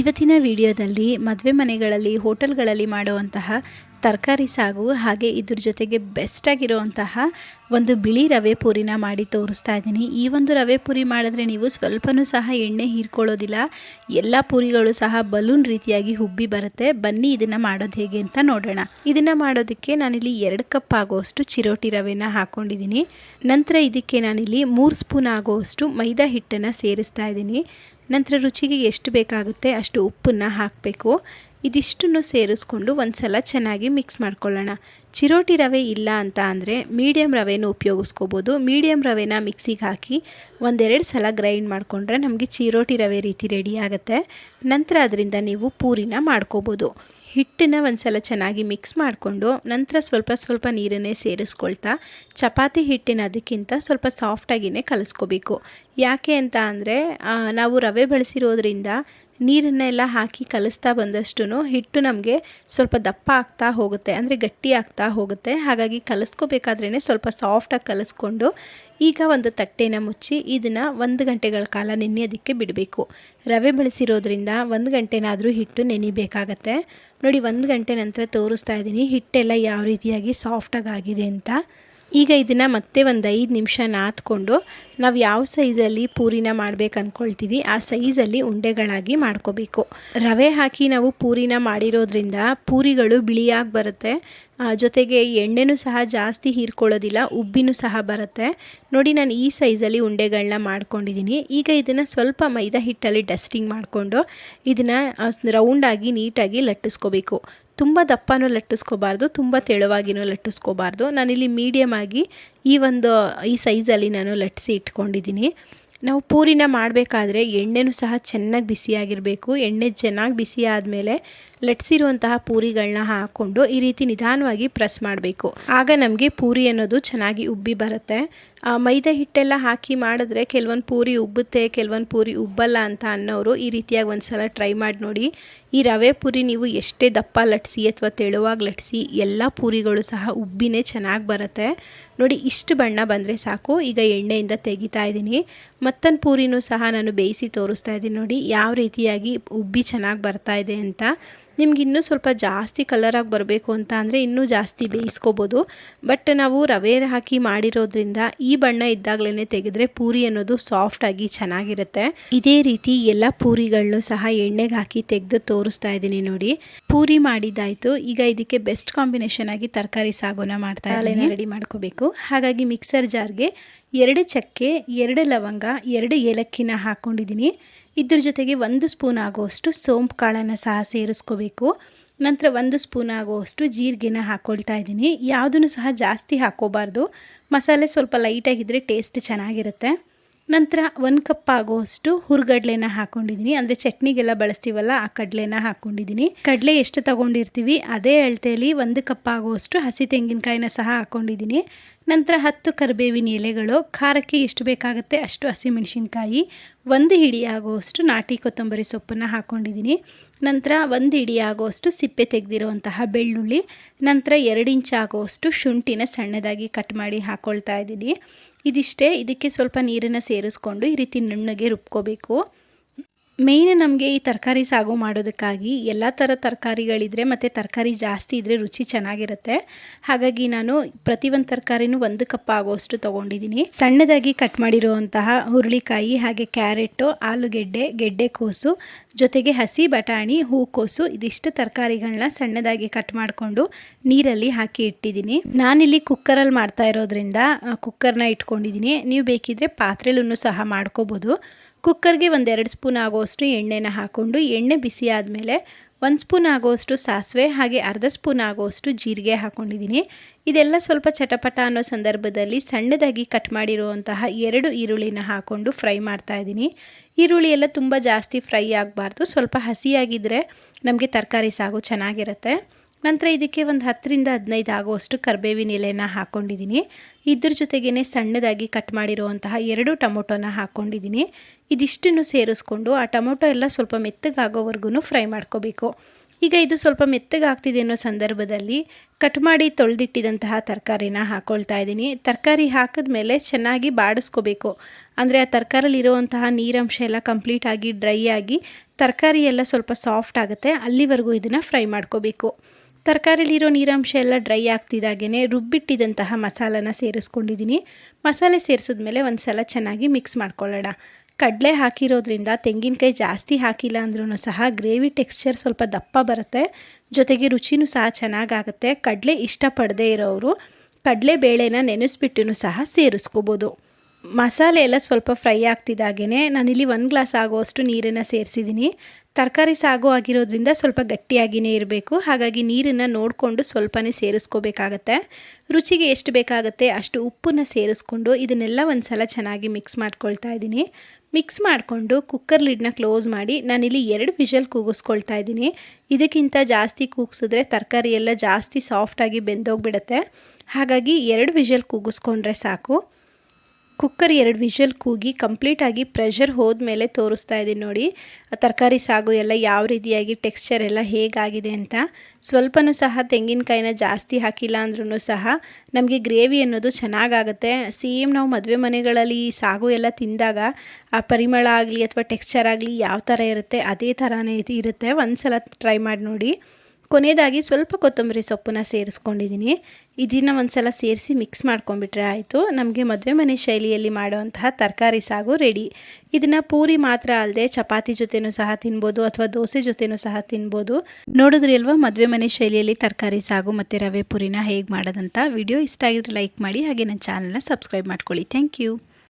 ಇವತ್ತಿನ ವಿಡಿಯೋದಲ್ಲಿ ಮದುವೆ ಮನೆಗಳಲ್ಲಿ, ಹೋಟೆಲ್ಗಳಲ್ಲಿ ಮಾಡುವಂತಹ ತರಕಾರಿ ಸಾಗು ಹಾಗೆ ಇದ್ರ ಜೊತೆಗೆ ಬೆಸ್ಟ್ ಆಗಿರುವಂತಹ ಒಂದು ಬಿಳಿ ರವೆ ಪೂರಿನ ಮಾಡಿ ತೋರಿಸ್ತಾ ಇದ್ದೀನಿ. ಈ ಒಂದು ರವೆ ಪೂರಿ ಮಾಡಿದ್ರೆ ನೀವು ಸ್ವಲ್ಪನೂ ಸಹ ಎಣ್ಣೆ ಹೀರ್ಕೊಳ್ಳೋದಿಲ್ಲ. ಎಲ್ಲ ಪೂರಿಗಳು ಸಹ ಬಲೂನ್ ರೀತಿಯಾಗಿ ಹುಬ್ಬಿ ಬರುತ್ತೆ. ಬನ್ನಿ ಇದನ್ನು ಮಾಡೋದು ಹೇಗೆ ಅಂತ ನೋಡೋಣ. ಇದನ್ನು ಮಾಡೋದಕ್ಕೆ ನಾನಿಲ್ಲಿ ಎರಡು ಕಪ್ ಆಗುವಷ್ಟು ಚಿರೋಟಿ ರವೆನ ಹಾಕ್ಕೊಂಡಿದ್ದೀನಿ ನಂತರ ಇದಕ್ಕೆ ನಾನಿಲ್ಲಿ ಮೂರು ಸ್ಪೂನ್ ಆಗುವಷ್ಟು ಮೈದಾ ಹಿಟ್ಟನ್ನು ಸೇರಿಸ್ತಾ ಇದ್ದೀನಿ. ನಂತರ ರುಚಿಗೆ ಎಷ್ಟು ಬೇಕಾಗುತ್ತೆ ಅಷ್ಟು ಉಪ್ಪನ್ನು ಹಾಕಬೇಕು. ಇದಿಷ್ಟನ್ನು ಸೇರಿಸ್ಕೊಂಡು ಒಂದು ಸಲ ಚೆನ್ನಾಗಿ ಮಿಕ್ಸ್ ಮಾಡ್ಕೊಳ್ಳೋಣ. ಚಿರೋಟಿ ರವೆ ಇಲ್ಲ ಅಂತ ಅಂದರೆ ಮೀಡಿಯಂ ರವೆನೂ ಉಪಯೋಗಿಸ್ಕೋಬೋದು. ಮೀಡಿಯಂ ರವೆನ ಮಿಕ್ಸಿಗೆ ಹಾಕಿ ಒಂದೆರಡು ಸಲ ಗ್ರೈಂಡ್ ಮಾಡಿಕೊಂಡ್ರೆ ನಮಗೆ ಚಿರೋಟಿ ರವೆ ರೀತಿ ರೆಡಿ ಆಗುತ್ತೆ. ನಂತರ ಅದರಿಂದ ನೀವು ಪೂರಿನ ಮಾಡ್ಕೋಬೋದು. ಹಿಟ್ಟನ್ನ ಒಂದು ಸಲ ಚೆನ್ನಾಗಿ ಮಿಕ್ಸ್ ಮಾಡಿಕೊಂಡು ನಂತರ ಸ್ವಲ್ಪ ಸ್ವಲ್ಪ ನೀರನ್ನೇ ಸೇರಿಸ್ಕೊಳ್ತಾ ಚಪಾತಿ ಹಿಟ್ಟಿನ ಅದಕ್ಕಿಂತ ಸ್ವಲ್ಪ ಸಾಫ್ಟಾಗಿಯೇ ಕಲಿಸ್ಕೋಬೇಕು. ಯಾಕೆ ಅಂತ ಅಂದರೆ ನಾವು ರವೆ ಬಳಸಿರೋದ್ರಿಂದ ನೀರನ್ನೆಲ್ಲ ಹಾಕಿ ಕಲಿಸ್ತಾ ಬಂದಷ್ಟು ಹಿಟ್ಟು ನಮಗೆ ಸ್ವಲ್ಪ ದಪ್ಪ ಆಗ್ತಾ ಹೋಗುತ್ತೆ, ಅಂದರೆ ಗಟ್ಟಿ ಆಗ್ತಾ ಹೋಗುತ್ತೆ. ಹಾಗಾಗಿ ಕಲಿಸ್ಕೋಬೇಕಾದ್ರೇ ಸ್ವಲ್ಪ ಸಾಫ್ಟಾಗಿ ಕಲಿಸ್ಕೊಂಡು ಈಗ ಒಂದು ತಟ್ಟೆನ ಮುಚ್ಚಿ ಇದನ್ನು ಒಂದು ಗಂಟೆಗಳ ಕಾಲ ನೆನೆಯೋದಕ್ಕೆ ಬಿಡಬೇಕು. ರವೆ ಬಳಸಿರೋದ್ರಿಂದ ಒಂದು ಗಂಟೆನಾದರೂ ಹಿಟ್ಟು ನೆನಿಬೇಕಾಗತ್ತೆ. ನೋಡಿ, ಒಂದು ಗಂಟೆ ನಂತರ ತೋರಿಸ್ತಾ ಇದ್ದೀನಿ, ಹಿಟ್ಟೆಲ್ಲ ಯಾವ ರೀತಿಯಾಗಿ ಸಾಫ್ಟಾಗಿ ಆಗಿದೆ ಅಂತ. ಈಗ ಇದನ್ನು ಮತ್ತೆ ಒಂದು ಐದು ನಿಮಿಷ ನಾದ್ಕೊಂಡು ನಾವು ಯಾವ ಸೈಜಲ್ಲಿ ಪೂರಿನ ಮಾಡಬೇಕು ಅಂದ್ಕೊಳ್ತೀವಿ ಆ ಸೈಜಲ್ಲಿ ಉಂಡೆಗಳಾಗಿ ಮಾಡ್ಕೋಬೇಕು. ರವೆ ಹಾಕಿ ನಾವು ಪೂರಿನ ಮಾಡಿರೋದ್ರಿಂದ ಪೂರಿಗಳು ಬಿಳಿಯಾಗಿ ಬರುತ್ತೆ. ಜೊತೆಗೆ ಎಣ್ಣೆನೂ ಸಹ ಜಾಸ್ತಿ ಹೀರ್ಕೊಳ್ಳೋದಿಲ್ಲ, ಉಬ್ಬಿನೂ ಸಹ ಬರುತ್ತೆ. ನೋಡಿ ನಾನು ಈ ಸೈಜಲ್ಲಿ ಉಂಡೆಗಳನ್ನ ಮಾಡ್ಕೊಂಡಿದ್ದೀನಿ ಈಗ ಇದನ್ನು ಸ್ವಲ್ಪ ಮೈದಾ ಹಿಟ್ಟಲ್ಲಿ ಡಸ್ಟಿಂಗ್ ಮಾಡಿಕೊಂಡು ಇದನ್ನು ರೌಂಡಾಗಿ ನೀಟಾಗಿ ಲಟ್ಟಿಸ್ಕೋಬೇಕು. ತುಂಬ ದಪ್ಪನೂ ಲಟ್ಟಿಸ್ಕೋಬಾರ್ದು, ತುಂಬ ತೆಳುವಾಗಿನೂ ಲಟ್ಟಿಸ್ಕೋಬಾರ್ದು. ನಾನಿಲ್ಲಿ ಮೀಡಿಯಮ್ ಆಗಿ ಈ ಒಂದು, ಈ ಸೈಜಲ್ಲಿ ನಾನು ಲಟ್ಸಿ ಇಟ್ಕೊಂಡಿದ್ದೀನಿ. ನಾವು ಪೂರಿನ ಮಾಡಬೇಕಾದ್ರೆ ಎಣ್ಣೆನೂ ಸಹ ಚೆನ್ನಾಗಿ ಬಿಸಿಯಾಗಿರಬೇಕು. ಎಣ್ಣೆ ಚೆನ್ನಾಗಿ ಬಿಸಿ ಆದಮೇಲೆ ಲಟ್ಸಿರುವಂತಹ ಪೂರಿಗಳನ್ನ ಹಾಕ್ಕೊಂಡು ಈ ರೀತಿ ನಿಧಾನವಾಗಿ ಪ್ರೆಸ್ ಮಾಡಬೇಕು. ಆಗ ನಮಗೆ ಪೂರಿ ಅನ್ನೋದು ಚೆನ್ನಾಗಿ ಉಬ್ಬಿ ಬರುತ್ತೆ. ಮೈದಾ ಹಿಟ್ಟೆಲ್ಲ ಹಾಕಿ ಮಾಡಿದ್ರೆ ಕೆಲವೊಂದು ಪೂರಿ ಉಬ್ಬುತ್ತೆ, ಕೆಲವೊಂದು ಪೂರಿ ಉಬ್ಬಲ್ಲ ಅಂತ ಅನ್ನೋರು ಈ ರೀತಿಯಾಗಿ ಒಂದು ಸಲ ಟ್ರೈ ಮಾಡಿ ನೋಡಿ. ಈ ರವೆ ಪೂರಿ ನೀವು ಎಷ್ಟೇ ದಪ್ಪ ಲಟ್ಸಿ ಅಥವಾ ತೆಳುವಾಗಿ ಲಟ್ಸಿ ಎಲ್ಲ ಪೂರಿಗಳು ಸಹ ಉಬ್ಬಿನೇ ಚೆನ್ನಾಗಿ ಬರುತ್ತೆ. ನೋಡಿ, ಇಷ್ಟು ಬಣ್ಣ ಬಂದರೆ ಸಾಕು. ಈಗ ಎಣ್ಣೆಯಿಂದ ತೆಗಿತಾ ಇದ್ದೀನಿ. ಮತ್ತೊಂದು ಪೂರಿನೂ ಸಹ ನಾನು ಬೇಯಿಸಿ ತೋರಿಸ್ತಾ ಇದ್ದೀನಿ ನೋಡಿ. ಯಾವ ರೀತಿಯಾಗಿ ಉಬ್ಬಿ ಚೆನ್ನಾಗಿ ಬರ್ತಾ ಇದೆ ಅಂತ. ನಿಮ್ಗೆ ಇನ್ನೂ ಸ್ವಲ್ಪ ಜಾಸ್ತಿ ಕಲರಾಗಿ ಬರಬೇಕು ಅಂತ ಅಂದರೆ ಇನ್ನೂ ಜಾಸ್ತಿ ಬೇಯಿಸ್ಕೋಬೋದು. ಬಟ್ ನಾವು ರವೆ ಹಾಕಿ ಮಾಡಿರೋದ್ರಿಂದ ಈ ಬಣ್ಣ ಇದ್ದಾಗಲೇ ತೆಗೆದ್ರೆ ಪೂರಿ ಅನ್ನೋದು ಸಾಫ್ಟಾಗಿ ಚೆನ್ನಾಗಿರುತ್ತೆ. ಇದೇ ರೀತಿ ಎಲ್ಲ ಪೂರಿಗಳನ್ನು ಸಹ ಎಣ್ಣೆಗೆ ಹಾಕಿ ತೆಗೆದು ತೋರಿಸ್ತಾ ಇದ್ದೀನಿ ನೋಡಿ. ಪೂರಿ ಮಾಡಿದ್ದಾಯಿತು. ಈಗ ಇದಕ್ಕೆ ಬೆಸ್ಟ್ ಕಾಂಬಿನೇಷನ್ ಆಗಿ ತರಕಾರಿ ಸಾಗುನ ಮಾಡ್ತಾ ರೆಡಿ ಮಾಡ್ಕೋಬೇಕು. ಹಾಗಾಗಿ ಮಿಕ್ಸರ್ ಜಾರ್ಗೆ ಎರಡು ಚಕ್ಕೆ, ಎರಡು ಲವಂಗ, ಎರಡು ಏಲಕ್ಕಿನ ಹಾಕ್ಕೊಂಡಿದ್ದೀನಿ ಇದ್ರ ಜೊತೆಗೆ ಒಂದು ಸ್ಪೂನ್ ಆಗುವಷ್ಟು ಸೋಂಪು ಕಾಳನ್ನು ಸಹ ಸೇರಿಸ್ಕೋಬೇಕು. ನಂತರ ಒಂದು ಸ್ಪೂನ್ ಆಗುವಷ್ಟು ಜೀರಿಗೆನ ಹಾಕ್ಕೊಳ್ತಾ ಇದ್ದೀನಿ. ಯಾವುದನ್ನು ಸಹ ಜಾಸ್ತಿ ಹಾಕ್ಕೋಬಾರ್ದು. ಮಸಾಲೆ ಸ್ವಲ್ಪ ಲೈಟಾಗಿದ್ದರೆ ಟೇಸ್ಟ್ ಚೆನ್ನಾಗಿರುತ್ತೆ. ನಂತರ ಒಂದು ಕಪ್ ಆಗುವಷ್ಟು ಹುರ್ಗಡ್ಲೆನ ಹಾಕೊಂಡಿದ್ದೀನಿ ಅಂದರೆ ಚಟ್ನಿಗೆಲ್ಲ ಬಳಸ್ತೀವಲ್ಲ, ಆ ಕಡಲೆನ ಹಾಕೊಂಡಿದ್ದೀನಿ ಕಡಲೆ ಎಷ್ಟು ತಗೊಂಡಿರ್ತೀವಿ, ಅದೇ ಅಳತೆಯಲ್ಲಿ ಒಂದು ಕಪ್ ಆಗುವಷ್ಟು ಹಸಿ ತೆಂಗಿನಕಾಯಿನ ಸಹ ಹಾಕೊಂಡಿದ್ದೀನಿ ನಂತರ ಹತ್ತು ಕರಿಬೇವಿನ ಎಲೆಗಳು, ಖಾರಕ್ಕೆ ಎಷ್ಟು ಬೇಕಾಗುತ್ತೆ ಅಷ್ಟು ಹಸಿಮೆಣಸಿನ್ಕಾಯಿ ಒಂದು ಹಿಡಿ ಆಗುವಷ್ಟು ನಾಟಿ ಕೊತ್ತಂಬರಿ ಸೊಪ್ಪನ್ನು ಹಾಕ್ಕೊಂಡಿದ್ದೀನಿ ನಂತರ ಒಂದು ಹಿಡಿ ಆಗುವಷ್ಟು ಸಿಪ್ಪೆ ತೆಗೆದಿರುವಂತಹ ಬೆಳ್ಳುಳ್ಳಿ, ನಂತರ ಎರಡು ಇಂಚ್ ಆಗುವಷ್ಟು ಶುಂಠಿನ ಸಣ್ಣದಾಗಿ ಕಟ್ ಮಾಡಿ ಹಾಕ್ಕೊಳ್ತಾ ಇದ್ದೀನಿ ಇದಿಷ್ಟೇ ಇದಕ್ಕೆ ಸ್ವಲ್ಪ ನೀರನ್ನು ಸೇರಿಸ್ಕೊಂಡು ಈ ರೀತಿ ನುಣ್ಣಗೆ ರುಬ್ಕೋಬೇಕು. ಮೇಯ್ನ್ ನಮಗೆ ಈ ತರಕಾರಿ ಸಾಗು ಮಾಡೋದಕ್ಕಾಗಿ ಎಲ್ಲ ಥರ ತರಕಾರಿಗಳಿದ್ರೆ ಮತ್ತು ತರಕಾರಿ ಜಾಸ್ತಿ ಇದ್ದರೆ ರುಚಿ ಚೆನ್ನಾಗಿರುತ್ತೆ. ಹಾಗಾಗಿ ನಾನು ಪ್ರತಿಯೊಂದು ತರಕಾರಿನೂ ಒಂದು ಕಪ್ ಆಗೋಷ್ಟು ತೊಗೊಂಡಿದ್ದೀನಿ ಸಣ್ಣದಾಗಿ ಕಟ್ ಮಾಡಿರುವಂತಹ ಹುರುಳಿಕಾಯಿ ಹಾಗೆ ಕ್ಯಾರೆಟು, ಆಲೂಗೆಡ್ಡೆ ಗೆಡ್ಡೆಕೋಸು ಜೊತೆಗೆ ಹಸಿ ಬಟಾಣಿ ಹೂಕೋಸು ಇದಿಷ್ಟು ತರಕಾರಿಗಳನ್ನ ಸಣ್ಣದಾಗಿ ಕಟ್ ಮಾಡಿಕೊಂಡು ನೀರಲ್ಲಿ ಹಾಕಿ ಇಟ್ಟಿದ್ದೀನಿ ನಾನಿಲ್ಲಿ ಕುಕ್ಕರಲ್ಲಿ ಮಾಡ್ತಾ ಇರೋದ್ರಿಂದ ಕುಕ್ಕರ್ನ ಇಟ್ಕೊಂಡಿದ್ದೀನಿ ನೀವು ಬೇಕಿದ್ರೆ ಪಾತ್ರೆಲೂ ಸಹ ಮಾಡ್ಕೋಬೋದು. ಕುಕ್ಕರ್ಗೆ ಒಂದೆರಡು ಸ್ಪೂನ್ ಆಗೋಷ್ಟು ಎಣ್ಣೆನ ಹಾಕ್ಕೊಂಡು ಎಣ್ಣೆ ಬಿಸಿ ಆದಮೇಲೆ ಒಂದು ಸ್ಪೂನ್ ಆಗೋಷ್ಟು ಸಾಸಿವೆ ಹಾಗೆ ಅರ್ಧ ಸ್ಪೂನ್ ಆಗೋಷ್ಟು ಜೀರಿಗೆ ಹಾಕ್ಕೊಂಡಿದ್ದೀನಿ ಇದೆಲ್ಲ ಸ್ವಲ್ಪ ಚಟಪಟ ಅನ್ನೋ ಸಂದರ್ಭದಲ್ಲಿ ಸಣ್ಣದಾಗಿ ಕಟ್ ಮಾಡಿರುವಂತಹ ಎರಡು ಈರುಳ್ಳಿನ ಹಾಕ್ಕೊಂಡು ಫ್ರೈ ಮಾಡ್ತಾ ಇದ್ದೀನಿ. ಈರುಳ್ಳಿ ಎಲ್ಲ ತುಂಬ ಜಾಸ್ತಿ ಫ್ರೈ ಆಗಬಾರ್ದು. ಸ್ವಲ್ಪ ಹಸಿಯಾಗಿದ್ದರೆ ನಮಗೆ ತರಕಾರಿ ಸಾಗು ಚೆನ್ನಾಗಿರುತ್ತೆ. ನಂತರ ಇದಕ್ಕೆ ಒಂದು ಹತ್ತರಿಂದ ಹದಿನೈದು ಆಗುವಷ್ಟು ಕರ್ಬೇವಿನ ಎಲೆನ ಹಾಕ್ಕೊಂಡಿದ್ದೀನಿ ಇದ್ರ ಜೊತೆಗೇ ಸಣ್ಣದಾಗಿ ಕಟ್ ಮಾಡಿರುವಂತಹ ಎರಡು ಟೊಮೊಟೊನ ಹಾಕ್ಕೊಂಡಿದ್ದೀನಿ ಇದಿಷ್ಟನ್ನು ಸೇರಿಸ್ಕೊಂಡು ಆ ಟೊಮೊಟೊ ಎಲ್ಲ ಸ್ವಲ್ಪ ಮೆತ್ತಗಾಗೋವರೆಗೂ ಫ್ರೈ ಮಾಡ್ಕೋಬೇಕು. ಈಗ ಇದು ಸ್ವಲ್ಪ ಮೆತ್ತಗಾಗ್ತಿದೆ ಅನ್ನೋ ಸಂದರ್ಭದಲ್ಲಿ ಕಟ್ ಮಾಡಿ ತೊಳೆದಿಟ್ಟಿದಂತಹ ತರಕಾರಿನ ಹಾಕ್ಕೊಳ್ತಾ ಇದ್ದೀನಿ. ತರಕಾರಿ ಹಾಕಿದ್ಮೇಲೆ ಚೆನ್ನಾಗಿ ಬಾಡಿಸ್ಕೋಬೇಕು. ಅಂದರೆ ಆ ತರಕಾರಿಲಿರುವಂತಹ ನೀರಂಶ ಎಲ್ಲ ಕಂಪ್ಲೀಟಾಗಿ ಡ್ರೈ ಆಗಿ ತರಕಾರಿ ಎಲ್ಲ ಸ್ವಲ್ಪ ಸಾಫ್ಟ್ ಆಗುತ್ತೆ. ಅಲ್ಲಿವರೆಗೂ ಇದನ್ನು ಫ್ರೈ ಮಾಡ್ಕೋಬೇಕು. ತರಕಾರಿಲಿರೋ ನೀರಾಂಶ ಎಲ್ಲ ಡ್ರೈ ಆಗ್ತಿದ್ದಾಗೇ ರುಬ್ಬಿಟ್ಟಿದ್ದಂತಹ ಮಸಾಲನ ಸೇರಿಸ್ಕೊಂಡಿದ್ದೀನಿ. ಮಸಾಲೆ ಸೇರಿಸಿದ್ಮೇಲೆ ಒಂದು ಸಲ ಚೆನ್ನಾಗಿ ಮಿಕ್ಸ್ ಮಾಡ್ಕೊಳ್ಳೋಣ. ಕಡಲೆ ಹಾಕಿರೋದ್ರಿಂದ ತೆಂಗಿನಕಾಯಿ ಜಾಸ್ತಿ ಹಾಕಿಲ್ಲ ಅಂದ್ರೂ ಸಹ ಗ್ರೇವಿ ಟೆಕ್ಸ್ಚರ್ ಸ್ವಲ್ಪ ದಪ್ಪ ಬರುತ್ತೆ. ಜೊತೆಗೆ ರುಚಿನೂ ಸಹ ಚೆನ್ನಾಗಾಗುತ್ತೆ. ಕಡಲೆ ಇಷ್ಟಪಡದೇ ಇರೋರು ಕಡಲೆ ಬೇಳೆನ ನೆನೆಸ್ಬಿಟ್ಟು ಸಹ ಸೇರಿಸ್ಕೋಬೋದು. ಮಸಾಲೆ ಎಲ್ಲ ಸ್ವಲ್ಪ ಫ್ರೈ ಆಗ್ತಿದ್ದಾಗೇ ನಾನಿಲ್ಲಿ ಒಂದು ಗ್ಲಾಸ್ ಆಗುವಷ್ಟು ನೀರನ್ನು ಸೇರಿಸಿದ್ದೀನಿ. ತರಕಾರಿ ಸಾಗು ಆಗಿರೋದ್ರಿಂದ ಸ್ವಲ್ಪ ಗಟ್ಟಿಯಾಗಿಯೇ ಇರಬೇಕು. ಹಾಗಾಗಿ ನೀರನ್ನು ನೋಡಿಕೊಂಡು ಸ್ವಲ್ಪನೇ ಸೇರಿಸ್ಕೋಬೇಕಾಗತ್ತೆ. ರುಚಿಗೆ ಎಷ್ಟು ಬೇಕಾಗುತ್ತೆ ಅಷ್ಟು ಉಪ್ಪನ್ನು ಸೇರಿಸ್ಕೊಂಡು ಇದನ್ನೆಲ್ಲ ಒಂದು ಸಲ ಚೆನ್ನಾಗಿ ಮಿಕ್ಸ್ ಮಾಡ್ಕೊಳ್ತಾ ಇದ್ದೀನಿ. ಮಿಕ್ಸ್ ಮಾಡಿಕೊಂಡು ಕುಕ್ಕರ್ ಲಿಡ್ನ ಕ್ಲೋಸ್ ಮಾಡಿ ನಾನಿಲ್ಲಿ ಎರಡು ವಿಷಲ್ ಕೂಗಿಸ್ಕೊಳ್ತಾ ಇದ್ದೀನಿ. ಇದಕ್ಕಿಂತ ಜಾಸ್ತಿ ಕೂಗಿಸಿದ್ರೆ ತರಕಾರಿ ಎಲ್ಲ ಜಾಸ್ತಿ ಸಾಫ್ಟಾಗಿ ಬೆಂದೋಗಿಬಿಡತ್ತೆ. ಹಾಗಾಗಿ ಎರಡು ವಿಷಲ್ ಕೂಗಿಸ್ಕೊಂಡ್ರೆ ಸಾಕು. ಕುಕ್ಕರ್ ಎರಡು ವಿಷಲ್ ಕೂಗಿ ಕಂಪ್ಲೀಟಾಗಿ ಪ್ರೆಷರ್ ಹೋದ್ಮೇಲೆ ತೋರಿಸ್ತಾ ಇದ್ದೀನಿ ನೋಡಿ. ತರಕಾರಿ ಸಾಗು ಎಲ್ಲ ಯಾವ ರೀತಿಯಾಗಿ ಟೆಕ್ಸ್ಚರ್ ಎಲ್ಲ ಹೇಗಾಗಿದೆ ಅಂತ. ಸ್ವಲ್ಪನೂ ಸಹ ತೆಂಗಿನಕಾಯಿನ ಜಾಸ್ತಿ ಹಾಕಿಲ್ಲ ಅಂದ್ರೂ ಸಹ ನಮಗೆ ಗ್ರೇವಿ ಅನ್ನೋದು ಚೆನ್ನಾಗಾಗುತ್ತೆ. ಸೇಮ್ ನಾವು ಮದುವೆ ಮನೆಗಳಲ್ಲಿ ಸಾಗು ಎಲ್ಲ ತಿಂದಾಗ ಆ ಪರಿಮಳ ಆಗಲಿ ಅಥವಾ ಟೆಕ್ಸ್ಚರ್ ಆಗಲಿ ಯಾವ ಥರ ಇರುತ್ತೆ, ಅದೇ ಥರನೇ ಇರುತ್ತೆ. ಒಂದು ಸಲ ಟ್ರೈ ಮಾಡಿ ನೋಡಿ. ಕೊನೆಯದಾಗಿ ಸ್ವಲ್ಪ ಕೊತ್ತಂಬರಿ ಸೊಪ್ಪನ್ನ ಸೇರಿಸ್ಕೊಂಡಿದ್ದೀನಿ. ಇದನ್ನು ಒಂದು ಸಲ ಸೇರಿಸಿ ಮಿಕ್ಸ್ ಮಾಡ್ಕೊಂಡ್ಬಿಟ್ರೆ ಆಯಿತು. ನಮಗೆ ಮದುವೆ ಮನೆ ಶೈಲಿಯಲ್ಲಿ ಮಾಡುವಂತಹ ತರಕಾರಿ ಸಾಗು ರೆಡಿ ಇದನ್ನು ಪೂರಿ ಮಾತ್ರ ಅಲ್ಲದೆ ಚಪಾತಿ ಜೊತೆನೂ ಸಹ ತಿನ್ಬೋದು ಅಥವಾ ದೋಸೆ ಜೊತೆನೂ ಸಹ ತಿನ್ಬೋದು. ನೋಡಿದ್ರಿ ಅಲ್ವಾ ಮದುವೆ ಮನೆ ಶೈಲಿಯಲ್ಲಿ ತರಕಾರಿ ಸಾಗು ಮತ್ತು ರವೆ ಪೂರಿನ ಹೇಗೆ ಮಾಡೋದಂತ? ವಿಡಿಯೋ ಇಷ್ಟ ಆಗಿದ್ರೆ ಲೈಕ್ ಮಾಡಿ ಹಾಗೆ ನನ್ನ ಚಾನಲ್ನ ಸಬ್ಸ್ಕ್ರೈಬ್ ಮಾಡ್ಕೊಳ್ಳಿ. Thank you